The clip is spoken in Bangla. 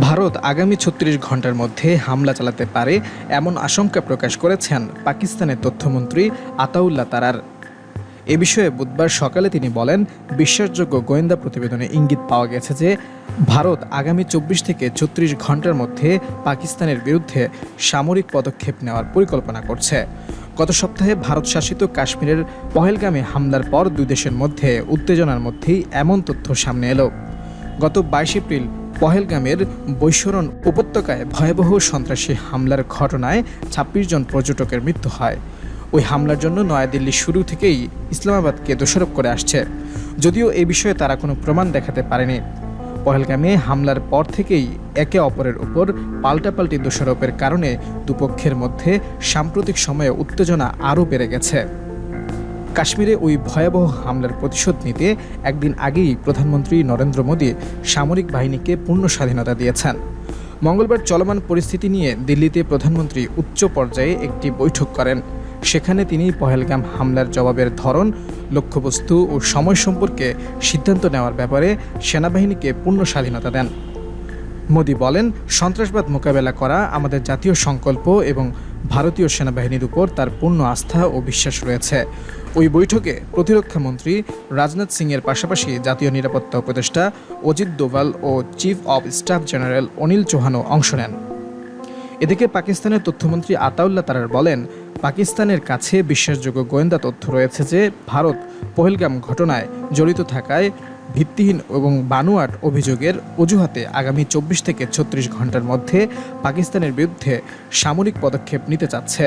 ভারত আগামী ছত্রিশ ঘণ্টার মধ্যে হামলা চালাতে পারে এমন আশঙ্কা প্রকাশ করেছেন পাকিস্তানের তথ্যমন্ত্রী আতাউল্লাহ তারার। এ বিষয়ে বুধবার সকালে তিনি বলেন, বিশ্বাসযোগ্য গোয়েন্দা প্রতিবেদনে ইঙ্গিত পাওয়া গেছে যে, ভারত আগামী চব্বিশ থেকে ছত্রিশ ঘণ্টার মধ্যে পাকিস্তানের বিরুদ্ধে সামরিক পদক্ষেপ নেওয়ার পরিকল্পনা করছে। গত সপ্তাহে ভারত শাসিত কাশ্মীরের পহেলগামে হামলার পর দুই দেশের মধ্যে উত্তেজনার মধ্যেই এমন তথ্য সামনে এলো। গত বাইশ এপ্রিল পহেলগামের বৈশরণ উপত্যকায় ভয়াবহ সন্ত্রাসী হামলার ঘটনায় ছাব্বিশ জন পর্যটকের মৃত্যু হয়। ওই হামলার জন্য নয়াদিল্লি শুরু থেকেই ইসলামাবাদকে দোষারোপ করে আসছে। যদিও এ বিষয়ে তারা কোনো প্রমাণ দেখাতে পারেনি। পহেলগামে হামলার পর থেকেই একে অপরের উপর পাল্টাপাল্টি দোষারোপের কারণে দুপক্ষের মধ্যে সাম্প্রতিক সময়ে উত্তেজনা আরও বেড়ে গেছে। কাশ্মীরে ওই ভয়াবহ হামলার প্রতিশোধ নিতে একদিন আগেই প্রধানমন্ত্রী নরেন্দ্র মোদী সামরিক বাহিনীকে পূর্ণ স্বাধীনতা দিয়েছেন। মঙ্গলবার চলমান পরিস্থিতি নিয়ে দিল্লিতে প্রধানমন্ত্রী উচ্চ পর্যায়ে একটি বৈঠক করেন। সেখানে তিনি পহেলগাম হামলার জবাবের ধরন, লক্ষ্যবস্তু ও সময় সম্পর্কে সিদ্ধান্ত নেওয়ার ব্যাপারে সেনাবাহিনীকে পূর্ণ স্বাধীনতা দেন। মোদি বলেন, সন্ত্রাসবাদ মোকাবেলা করা আমাদের জাতীয় সংকল্প এবং ভারতীয় সেনাবাহিনীর উপর তার পূর্ণ আস্থা ও বিশ্বাস রয়েছে। ওই বৈঠকে প্রতিরক্ষা মন্ত্রী রাজনাথ সিংয়ের পাশাপাশি জাতীয় নিরাপত্তা উপদেষ্টা অজিত দোভাল ও chief of staff general Anil চৌহানও অংশ নেন। এদিকে পাকিস্তানের তথ্যমন্ত্রী আতাউল্লাহ তারার বলেন, পাকিস্তানের কাছে বিশ্বাসযোগ্য গোয়েন্দা তথ্য রয়েছে যে, ভারত পহেলগাম ঘটনায় জড়িত থাকায় ভিত্তিহীন এবং বানুয়াট অভিযোগের অজুহাতে আগামী চব্বিশ থেকে ছত্রিশ ঘণ্টার মধ্যে পাকিস্তানের বিরুদ্ধে সামরিক পদক্ষেপ নিতে চাচ্ছে।